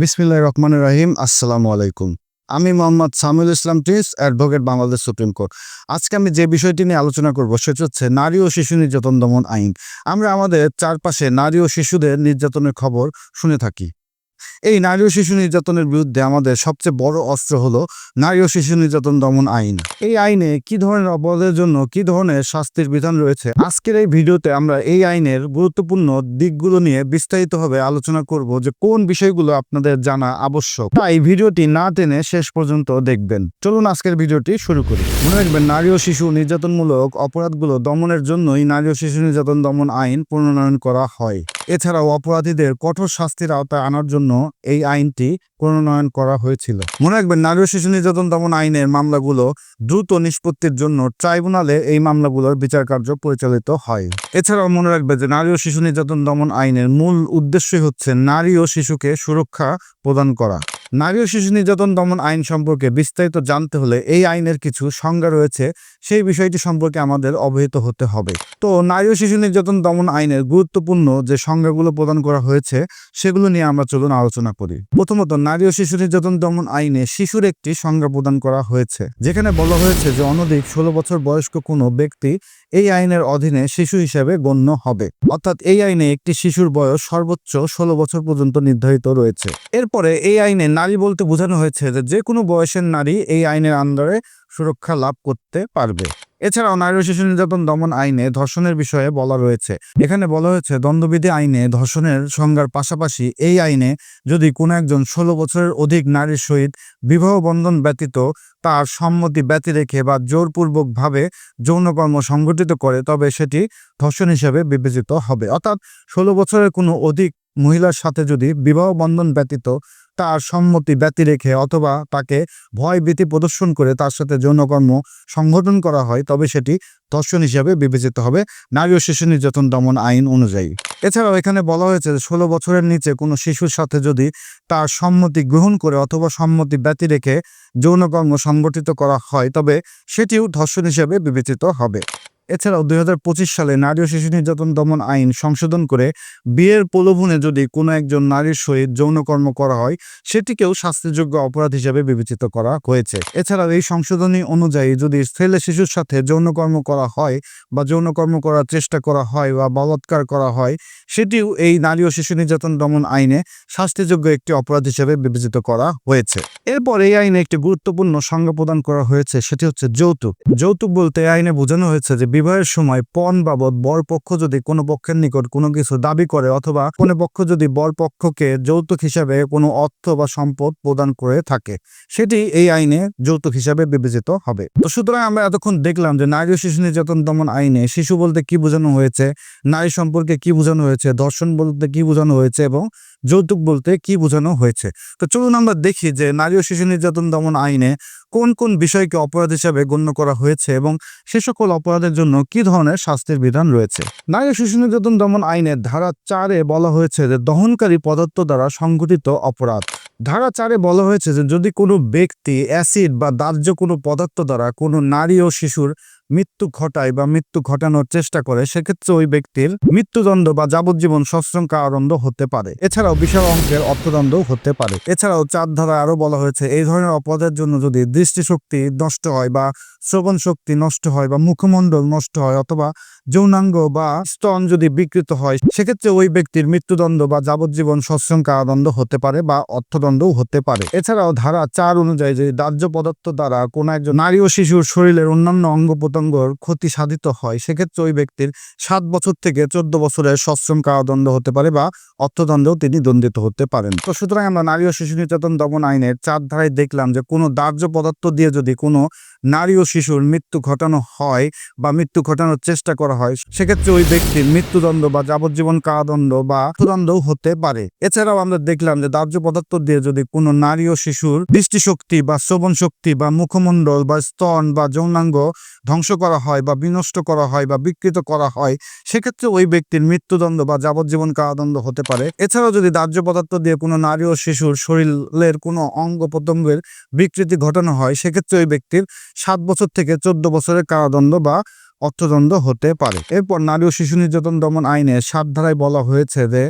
বিসমিল্লাহ রহমান রাহিম, আসসালামু আলাইকুম। আমি মোহাম্মদ সামিউল ইসলাম টিস, অ্যাডভোকেট বাংলাদেশ সুপ্রিম কোর্ট। আজকে আমি যে বিষয়টি নিয়ে আলোচনা করব, সেটি হচ্ছে নারী ও শিশু নির্যাতন দমন আইন। আমরা আমাদের চারপাশে নারী ও শিশুদের নির্যাতনের খবর শুনে থাকি। এই নারী ও শিশু নির্যাতনের বিরুদ্ধে আমাদের সবচেয়ে বড় অস্ত্র হলো নারী ও শিশু নির্যাতন দমন আইন। এই আইনে কি ধরনের অপরাধের জন্য কি ধরনের শাস্তির বিধান রয়েছে? আজকের এই ভিডিওতে আমরা এই আইনের গুরুত্বপূর্ণ দিকগুলো নিয়ে বিস্তারিতভাবে আলোচনা করব যে কোন বিষয়গুলো আপনাদের জানা আবশ্যক। তাই ভিডিওটি না টেনে শেষ পর্যন্ত দেখবেন। চলুন আজকের ভিডিওটি শুরু করি। মনে রাখবেন নারী ও শিশু নির্যাতনমূলক অপরাধগুলো দমনের জন্যই নারী ও শিশু নির্যাতন দমন আইন প্রণয়ন করা হয়। এছাড়াও অপরাধীদের কঠোর শাস্তির আওতায় আনার জন্য এই আইনটি প্রণয়ন করা হয়েছিল। মনে রাখবেন, নারী ও শিশু নির্যাতন দমন আইনের মামলাগুলো দ্রুত নিষ্পত্তির জন্য ট্রাইব্যুনালে এই মামলাগুলোর বিচার কার্য পরিচালিত হয়। এছাড়াও মনে রাখবে যে, নারী ও শিশু নির্যাতন দমন আইনের মূল উদ্দেশ্যই হচ্ছে নারী ও শিশুকে সুরক্ষা প্রদান করা। নারী ও শিশু নির্যাতন দমন আইন সম্পর্কে বিস্তারিত জানতে হলে এই আইনের কিছু সংজ্ঞা রয়েছে, সেই বিষয়টি সম্পর্কে আমাদের অবহিত হতে হবে। তো নারী ও শিশু নির্যাতন দমন আইনের গুরুত্বপূর্ণ যে সংজ্ঞাগুলো প্রদান করা হয়েছে, সেগুলো নিয়ে আমরা চলুন আলোচনা করি। প্রথমত, নারী ও শিশু নির্যাতন দমন আইনে শিশুর একটি সংজ্ঞা প্রদান করা হয়েছে, যেখানে বলা হয়েছে যে অনধিক ষোলো বছর বয়স্ক কোনো ব্যক্তি এই আইনের অধীনে শিশু হিসেবে গণ্য হবে। অর্থাৎ এই আইনে একটি শিশুর বয়স সর্বোচ্চ ষোলো বছর পর্যন্ত নির্ধারিত রয়েছে। এরপরে এই আইনে নারী বলতে বোঝানো হয়েছে যে যে কোনো বয়সের নারী এই আইনের আন্ডারে সুরক্ষা লাভ করতে পারবে। এছাড়াও নারী শিশু নির্যাতন দমন আইনে ধর্ষণের বিষয়ে বলা রয়েছে। এখানে বলা হয়েছে, দণ্ডবিধি আইনে ধর্ষণের সংজ্ঞার পাশাপাশি এই আইনে যদি কোনো একজন ষোলো বছরের অধিক নারীর সহিত বিবাহ বন্ধন ব্যতীত তার সম্মতি ব্যতি রেখে বা জোরপূর্বকভাবে যৌনকর্ম সংগঠিত করে, তবে সেটি ধর্ষণ হিসেবে বিবেচিত হবে। অর্থাৎ ষোলো বছরের কোনো অধিক মহিলার সাথে যদি বিবাহ বন্ধন ব্যতীত তার সম্মতি ব্যতি রেখে অথবা তাকে ভয় ভীতি প্রদর্শন করে তার সাথে যৌনকর্ম সংগঠন করা হয়, তবে সেটি ধর্ষণ হিসাবে বিবেচিত হবে। নারী ও শিশু নির্যাতন দমন আইন অনুযায়ী। এছাড়াও এখানে বলা হয়েছে ষোলো বছরের নিচে কোনো শিশুর সাথে যদি তার সম্মতি গ্রহণ করে অথবা সম্মতি ব্যতি রেখে যৌনকর্ম সংগঠিত করা হয়, তবে সেটিও ধর্ষণ হিসেবে বিবেচিত হবে। এছাড়াও দুই হাজার পঁচিশ সালে নারী ও শিশু নির্যাতন দমন আইন সংশোধন করে বিয়ের প্রলোভনে যদি কোনো একজন নারীর সহিত যৌনকর্ম করা হয়, সেটিকেও শাস্তিযোগ্য অপরাধ হিসেবে বিবেচিত করা হয়েছে। এছাড়াও এই সংশোধনী অনুযায়ী যদি ছেলে শিশুর সাথে যৌনকর্ম করা হয় বা যৌনকর্ম করার চেষ্টা করা হয় বা বলৎকার করা হয়, সেটিও এই নারী ও শিশু নির্যাতন দমন আইনে শাস্তিযোগ্য একটি অপরাধ হিসেবে বিবেচিত করা হয়েছে। এরপর এই আইনে একটি গুরুত্বপূর্ণ সংজ্ঞা প্রদান করা হয়েছে, সেটি হচ্ছে যৌতুক। যৌতুক বলতে আইনে বোঝানো হয়েছে যে বিবাহের সময় পণ বাবদ বর পক্ষ যদি কোনো পক্ষের নিকট কোনো কিছু দাবি করে অথবা কোনো পক্ষ যদি বর পক্ষকে যৌতুক হিসাবে কোনো অর্থ বা সম্পদ প্রদান করে থাকে, সেটি এই আইনে যৌতুক হিসাবে বিবেচিত হবে। তো সুতরাং আমরা এতক্ষণ দেখলাম যে নারী ও শিশু নির্যাতন দমন আইনে শিশু বলতে কি বোঝানো হয়েছে, নারী সম্পর্কে কি বোঝানো হয়েছে, দর্শন বলতে কি বোঝানো হয়েছে এবং যৌতুক বলতে কি বোঝানো হয়েছে? তো চলুন আমরা দেখি যে নারী ও শিশু নির্যাতন দমন আইনে কোন কোন বিষয়কে অপরাধ হিসাবে গণ্য করা হয়েছে এবং সে সকল অপরাধের জন্য কি ধরনের শাস্তির বিধান রয়েছে? নারী ও শিশু নির্যাতন দমন আইনের ধারা চারে বলা হয়েছে যে দহনকারী পদার্থ দ্বারা সংঘটিত অপরাধ। ধারা চারে বলা হয়েছে যে যদি কোনো ব্যক্তি অ্যাসিড বা দাহ্য কোনো পদার্থ দ্বারা কোনো নারী ও শিশুর মৃত্যু ঘটায় বা মৃত্যু ঘটানোর চেষ্টা করে, সেক্ষেত্রে ওই ব্যক্তির মৃত্যুদণ্ড বা যাবজ্জীবন সশ্রম কারাদণ্ড হতে পারে। এছাড়াও বিশাল অঙ্কের অর্থদণ্ড হতে পারে। এছাড়াও চার ধারা আরও বলা হয়েছে, এই ধরনের অপরাধের জন্য যদি দৃষ্টিশক্তি নষ্ট হয় বা শ্রবণ শক্তি নষ্ট হয় বা মুখমণ্ডল নষ্ট হয় অথবা যৌনাঙ্গ বা স্তন যদি বিকৃত হয়, সেক্ষেত্রে ওই ব্যক্তির মৃত্যুদণ্ড বা যাবজ্জীবন সশ্রম কারাদণ্ড হতে পারে বা অর্থদণ্ডও হতে পারে। এছাড়াও ধারা চার অনুযায়ী যদি দাহ্য পদার্থ দ্বারা কোনো একজন নারী ও শিশুর শরীরের অন্যান্য অঙ্গ প্রত্যঙ্গর ক্ষতি সাধিত হয়, সেক্ষেত্রে ওই ব্যক্তির সাত বছর থেকে চোদ্দ বছরের সশ্রম কারাদণ্ড হতে পারে বা অর্থদণ্ডেও তিনি দণ্ডিত হতে পারেন। তো সুতরাং আমরা নারী ও শিশু নির্যাতন দমন আইনের চার ধারায় দেখলাম যে কোনো দাহ্য পদার্থ দিয়ে যদি কোনো নারী ও শিশুর মৃত্যু ঘটানো হয় বা মৃত্যু ঘটানোর চেষ্টা করা হয়, সেক্ষেত্রে ওই ব্যক্তির মৃত্যুদণ্ড বা যাবজ্জীবন কারাদণ্ড বা অর্থদণ্ডও হতে পারে। এছাড়াও আমরা দেখলাম যে দাহ্য পদার্থ দিয়ে যদি কোনো নারী ও শিশুর দৃষ্টিশক্তি বা শ্রবণ শক্তি বা মুখমণ্ডল বা স্তন বা যৌনাঙ্গ ধ্বংস করা হয় বা বিনষ্ট করা হয় বা বিকৃত করা হয়, সেক্ষেত্রে ওই ব্যক্তির মৃত্যুদণ্ড বা যাবজ্জীবন কারাদণ্ড হতে পারে। এছাড়াও যদি দাহ্য পদার্থ দিয়ে কোনো নারী ও শিশুর শরীরের কোনো অঙ্গ প্রত্যঙ্গের বিকৃতি ঘটানো হয়, সেক্ষেত্রে ওই ব্যক্তির সাত বছর থেকে চোদ্দ বছরের কারাদণ্ড বা অর্থদণ্ড হতে পারে। এরপর নারী ও শিশু নির্যাতন দমন আইনে সাত ধারায় বলা হয়েছে যে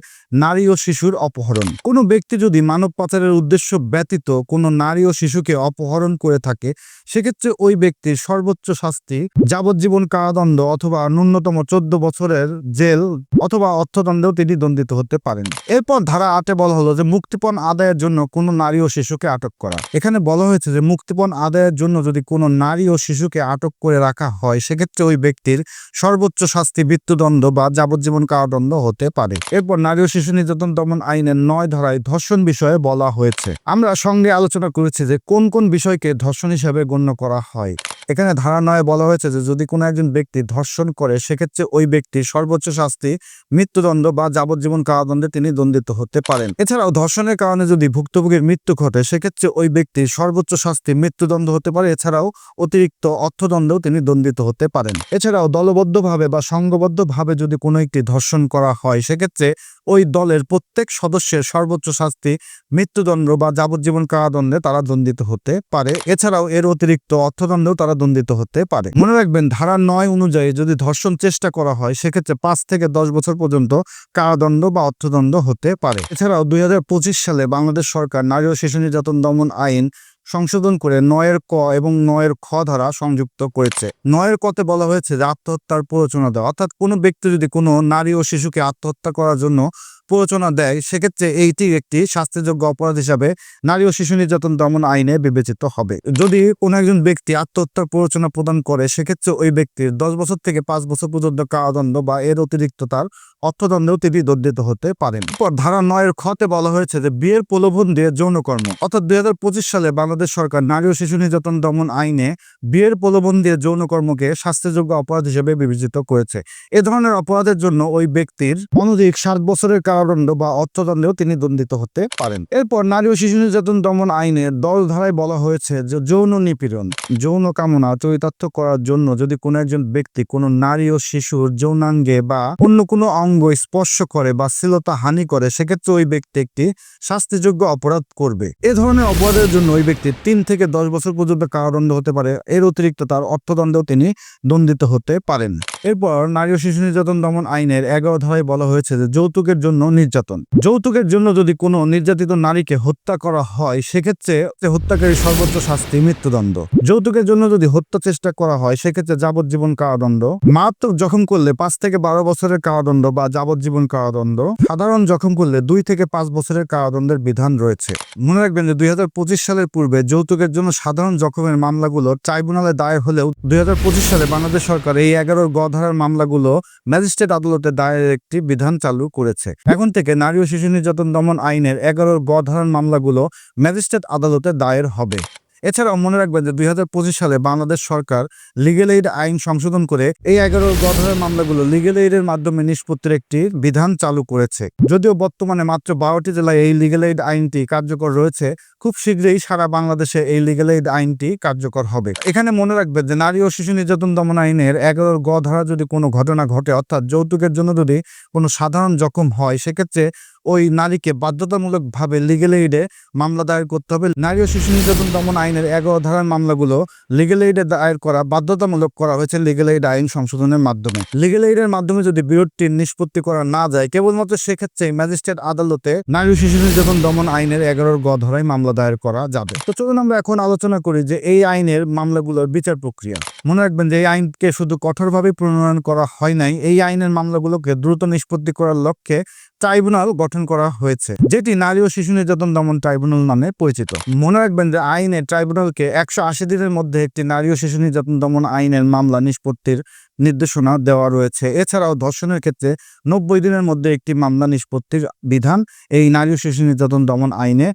নারী ও শিশুর অপহরণ। কোনো ব্যক্তি যদি মানব পাচারের উদ্দেশ্য ব্যতীত কোনো নারী ও শিশুকে অপহরণ করে থাকে, সেক্ষেত্রে ওই ব্যক্তির সর্বোচ্চ শাস্তি যাবজ্জীবন কারাদণ্ড অথবা ন্যূনতম চোদ্দ বছরের জেল অথবা অর্থদণ্ডেও তিনি দণ্ডিত হতে পারেন। এরপর ধারা আটে বলা হলো যে মুক্তিপণ আদায়ের জন্য কোনো নারী ও শিশুকে আটক করা। এখানে বলা হয়েছে যে মুক্তিপণ আদায়ের জন্য যদি কোনো নারী ও শিশুকে আটক করে রাখা হয়, সেক্ষেত্রে ওই ব্যক্তির সর্বোচ্চ শাস্তি মৃত্যুদণ্ড বা যাবজ্জীবন কারাদণ্ড হতে পারে। এরপর নারী ও শিশু নির্যাতন দমন আইনের নয় ধারায় ধর্ষণ বিষয়ে বলা হয়েছে। আমরা সঙ্গে আলোচনা করেছি যে কোন কোন বিষয়কে ধর্ষণ হিসাবে গণ্য করা হয়। এখানে ধারা নয় বলা হয়েছে যে যদি কোনো একজন ব্যক্তি ধর্ষণ করে, সেক্ষেত্রে ওই ব্যক্তির সর্বোচ্চ শাস্তি মৃত্যুদণ্ড বা যাবজ্জীবন কারাদণ্ডে তিনি দণ্ডিত হতে পারেন। এছাড়াও ধর্ষণের কারণে যদি ভুক্তভোগীর মৃত্যু ঘটে, সেক্ষেত্রে ওই ব্যক্তির সর্বোচ্চ শাস্তি মৃত্যুদণ্ড হতে পারে। এছাড়াও অতিরিক্ত অর্থদণ্ডেও তিনি দণ্ডিত হতে পারেন। এছাড়াও দলবদ্ধভাবে বা সংঘবদ্ধভাবে যদি কোনো একটি ধর্ষণ করা হয়, সেক্ষেত্রে ওই দলের প্রত্যেক সদস্যের সর্বোচ্চ শাস্তি মৃত্যুদণ্ড বা যাবজ্জীবন কারাদণ্ডে তারা দণ্ডিত হতে পারে। এছাড়াও এর অতিরিক্ত অর্থদণ্ডেও তারা দণ্ডিত হতে পারে। মনে রাখবেন, ধারা নয় অনুযায়ী যদি ধর্ষণ চেষ্টা করা হয়, সেক্ষেত্রে পাঁচ থেকে দশ বছর পর্যন্ত কারাদণ্ড বা অর্থদণ্ড হতে পারে। এছাড়াও দুই হাজার পঁচিশ সালে বাংলাদেশ সরকার নারী ও শিশু নির্যাতন দমন আইন সংশোধন করে নয়ের ক এবং নয়ের খ ধারা সংযুক্ত করেছে। নয়ের কতে বলা হয়েছে যে আত্মহত্যার প্ররোচনা দেওয়া, অর্থাৎ কোনো ব্যক্তি যদি কোনো নারী ও শিশুকে আত্মহত্যা করার জন্য প্ররোচনা দেয়, সেক্ষেত্রে এইটি একটি শাস্তিযোগ্য অপরাধ হিসাবে নারী ও শিশু নির্যাতন দমন আইনে বিবেচিত হবে। যদি কোনো একজন ব্যক্তি আত্মহত্যার প্ররোচনা প্রদান করে, সেক্ষেত্রে ওই ব্যক্তির দশ বছর থেকে পাঁচ বছর পর্যন্ত কারাদণ্ড বা এর অতিরিক্ত তার অর্থদণ্ডেও তিনি দণ্ডিত হতে পারেন। এরপর ধারা নয়ের খতে বলা হয়েছে যে, বিয়ের প্রলোভন দিয়ে যৌনকর্ম। অর্থাৎ দুই হাজার পঁচিশ সালে বাংলাদেশ সরকার নারী ও শিশু নির্যাতন দমন আইনে বিয়ের প্রলোভন দিয়ে যৌনকর্মকে শাস্তিযোগ্য অপরাধ হিসেবে বিবেচিত করেছে। এ ধরনের অপরাধের জন্য ওই ব্যক্তির অনধিক সাত বছরের কারাদণ্ড বা অর্থদণ্ডেও তিনি দণ্ডিত হতে পারেন। এরপর নারী ও শিশু নির্যাতন দমন আইনের দল ধারায় বলা হয়েছে যে যৌন নিপীড়ন, যৌন কামনা, চরিতার্থ করার জন্য যদি কোনো একজন ব্যক্তি কোনো নারী ও শিশুর যৌনাঙ্গে বা অন্য কোনো অঙ্গ স্পর্শ করে বা শ্লীলতা হানি করে, সেক্ষেত্রে ওই ব্যক্তি একটি শাস্তিযোগ্য অপরাধ করবে। এ ধরনের অপরাধের জন্য ওই ব্যক্তি তিন থেকে দশ বছর পর্যন্ত কারাদণ্ড হতে পারে। এর অতিরিক্ত তার অর্থদণ্ডেও তিনি দণ্ডিত হতে পারেন। এরপর নারী ও শিশু নির্যাতন দমন আইনের এগারো ধারায় বলা হয়েছে যে যৌতুকের জন্য নির্যাতন। যৌতুকের জন্য যদি কোনো নির্যাতিত নারীকে হত্যা করা হয়, সেক্ষেত্রে হত্যাকারী সর্বোচ্চ শাস্তি মৃত্যুদণ্ড। যৌতুকের জন্য যদি হত্যা চেষ্টা করা হয়, সেক্ষেত্রে যাবজ্জীবন কারাদণ্ড। মারাত্মক জখম করলে পাঁচ থেকে বারো বছরের কারাদণ্ড বা যাবজ্জীবন কারাদণ্ড। সাধারণ জখম করলে দুই থেকে পাঁচ বছরের কারাদণ্ডের বিধান রয়েছে। মনে রাখবেন যে দুই হাজার পঁচিশ সালের পূর্বে যৌতুকের জন্য সাধারণ জখমের মামলাগুলো ট্রাইব্যুনালে দায়ের হলেও দুই হাজার পঁচিশ সালে বাংলাদেশ সরকার এই এগারোর গ ধারার মামলাগুলো ম্যাজিস্ট্রেট আদালতে দায়ের একটি বিধান চালু করেছে। এখন থেকে নারী ও শিশু নির্যাতন দমন আইনের এগারোর গ ধারার মামলাগুলো ম্যাজিস্ট্রেট আদালতে দায়ের হবে। এছাড়াও মনে রাখবেন যে দুই হাজার পঁচিশ সালে বাংলাদেশ সরকার লিগেল এইড আইন সংশোধন করে এই এগারো গধরের মামলাগুলো লিগেল এইডের মাধ্যমে নিষ্পত্তির একটি বিধান চালু করেছে। যদিও বর্তমানে মাত্র বারোটি জেলায় এই লিগেল এইড আইনটি কার্যকর রয়েছে খুব শীঘ্রই সারা বাংলাদেশে এই লিগেল এইড আইনটি কার্যকর হবে। এখানে মনে রাখবেন যে নারী ও শিশু নির্যাতন দমন আইনের এগারোর গ ধারা যদি কোনো ঘটনা ঘটে, অর্থাৎ যৌতুকের জন্য যদি কোনো সাধারণ জখম হয়, সেক্ষেত্রে ওই নারীকে বাধ্যতামূলকভাবে লিগেল এইডে মামলা দায়ের করতে হবে। নারী ও শিশু নির্যাতন দমন আইনের এগারো ধারার মামলাগুলো লিগেল এইডে দায়ের করা, বাধ্যতামূলক করা হয়েছে লিগেল এইড আইন সংশোধনের মাধ্যমে। লিগেল এইডের মাধ্যমে যদি বিরোধটি নিষ্পত্তি করা না যায়, কেবলমাত্র সেক্ষেত্রে ম্যাজিস্ট্রেট আদালতে নারী ও শিশু নির্যাতন দমন আইনের এগারোর গ ধারায় মামলা দায়ের করা যাবে। তো চলুন আমরা এখন আলোচনা করি যে এই আইনের মামলাগুলোর বিচার প্রক্রিয়া। মনে রাখবেন যে এই আইনকে শুধু কঠোরভাবে প্রণয়ন করা হয় নাই, এই আইনের মামলাগুলোকে দ্রুত নিষ্পত্তি করার লক্ষ্যে ট্রাইব্যুনাল গঠন করা হয়েছে, যেটি নারী ও শিশু নির্যাতন দমন ট্রাইব্যুনাল নামে পরিচিত। মনে রাখবেন যে আইনে ট্রাইব্যুনালকে একশো আশি দিনের মধ্যে একটি নারী ও শিশু নির্যাতন দমন আইনের মামলা নিষ্পত্তির নির্দেশনা দেওয়া রয়েছে। এছাড়াও ধর্ষণের ক্ষেত্রে নব্বই দিনের মধ্যে একটি মামলা নিষ্পত্তির বিধান এই নারী ও শিশু নির্যাতন দমন আইনে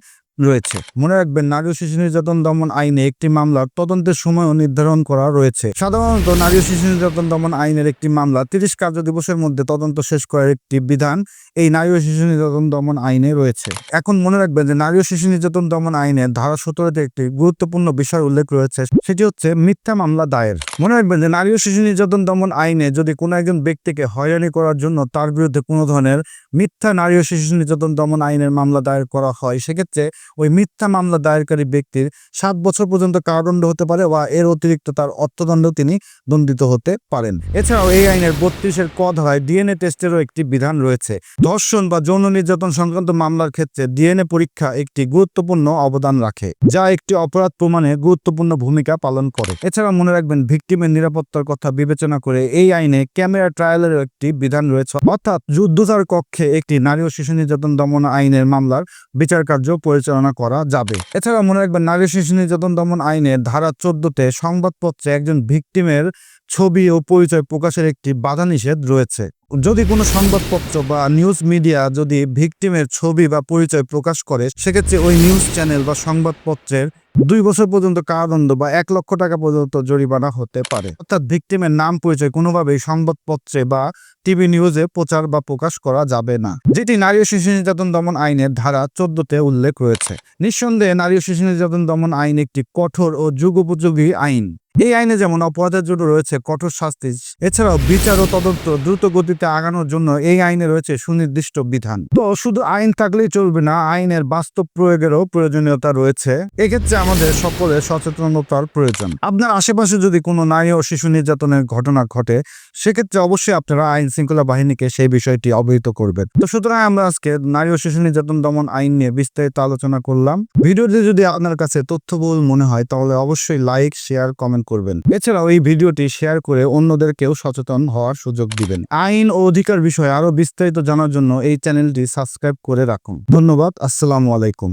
রয়েছে। মনে রাখবেন, নারী শিশু নির্যাতন দমন আইনে একটি মামলার তদন্তের সময়ও নির্ধারণ করা রয়েছে। সাধারণত নারী শিশু নির্যাতন দমন আইনের একটি মামলা তিরিশ কার্য দিবসের মধ্যে তদন্ত শেষ করার একটি বিধান এই নারী শিশু নির্যাতন দমন আইনে রয়েছে। এখন মনে রাখবেন যে, নারী শিশু নির্যাতন দমন আইনের ধারা সতেরোতে একটি গুরুত্বপূর্ণ বিষয় উল্লেখ রয়েছে, সেটি হচ্ছে মিথ্যা মামলা দায়ের। মনে রাখবেন যে, নারী শিশু নির্যাতন দমন আইনে যদি কোনো একজন ব্যক্তিকে হয়রানি করার জন্য তার বিরুদ্ধে কোনো ধরনের মিথ্যা নারী শিশু নির্যাতন দমন আইনের মামলা দায়ের করা হয়, সেক্ষেত্রে ওই মিথ্যা মামলা দায়েরকারী ব্যক্তির সাত বছর পর্যন্ত কারাদণ্ড হতে পারে বা এর অতিরিক্ত তার অর্থদণ্ড তিনি দণ্ডিত হতে পারেন। এছাড়াও এই আইনের বত্রিশের ক ধারায় ডিএনএ টেস্টেরও একটি বিধান রয়েছে। ধর্ষণ বা যৌন নির্যাতন সংক্রান্ত মামলার ক্ষেত্রে ডিএনএ পরীক্ষা একটি গুরুত্বপূর্ণ অবদান রাখে, যা একটি অপরাধ প্রমাণে গুরুত্বপূর্ণ ভূমিকা পালন করে। এছাড়া মনে রাখবেন, ভিক্টিমের নিরাপত্তার কথা বিবেচনা করে এই আইনে ক্যামেরা ট্রায়ালের একটি বিধান রয়েছে। অর্থাৎ যুদ্ধতার কক্ষে একটি নারী ও শিশু নির্যাতন দমন আইনের মামলার বিচার কার্য পরিচালনা করা যাবে। এছাড়া মনে রাখবেন, নারী শিশু নির্যাতন দমন আইনের ধারা চোদ্দতে সংবাদপত্রে একজন ভিকটিমের ছবি ও পরিচয় প্রকাশের একটি বাধা নিষেধ রয়েছে। যদি কোনো সংবাদপত্র বা নিউজ মিডিয়া যদি ভিকটিমের ছবি বা পরিচয় প্রকাশ করে, সেক্ষেত্রে ওই নিউজ চ্যানেল বা সংবাদপত্রের দুই বছর পর্যন্ত কারাদণ্ড বা এক লক্ষ টাকা পর্যন্ত জরিমানা হতে পারে। অর্থাৎ ভিকটিমের নাম, পরিচয় কোনোভাবেই সংবাদপত্রে বা টিভি নিউজে প্রচার বা প্রকাশ করা যাবে না। যেটি নারী ও শিশু নির্যাতন দমন আইনের ধারা চোদ্দতে উল্লেখ রয়েছে। নিঃসন্দেহে নারী ও শিশু নির্যাতন দমন আইন একটি কঠোর ও যুগোপযোগী আইন। এই আইনে যেমন অপরাধের জন্য রয়েছে কঠোর শাস্তি, এছাড়াও বিচার ও তদন্ত দ্রুত গতিতে আগানোর জন্য এই আইনে রয়েছে সুনির্দিষ্ট বিধান। তো শুধু আইন থাকলেই চলবে না, আইনের বাস্তব প্রয়োগেরও প্রয়োজনীয়তা রয়েছে। এক্ষেত্রে আমাদের সকলের সচেতনতার প্রয়োজন। আপনার আশেপাশে যদি কোনো নারী ও শিশু নির্যাতনের ঘটনা ঘটে, সেক্ষেত্রে অবশ্যই আপনারা আইন শৃঙ্খলা বাহিনীকে সেই বিষয়টি অবহিত করবেন। তো সুতরাং আমরা আজকে নারী ও শিশু নির্যাতন দমন আইন নিয়ে বিস্তারিত আলোচনা করলাম। ভিডিওটি যদি আপনার কাছে তথ্যবহুল মনে হয়, তাহলে অবশ্যই লাইক, শেয়ার, কমেন্ট করবেন। এছাড়াও এই ভিডিওটি শেয়ার করে অন্যদেরকেও সচেতন হওয়ার সুযোগ দিবেন। আইন ও অধিকার বিষয়ে আরও বিস্তারিত জানার জন্য এই চ্যানেলটি সাবস্ক্রাইব করে রাখুন। ধন্যবাদ, আসসালামু আলাইকুম।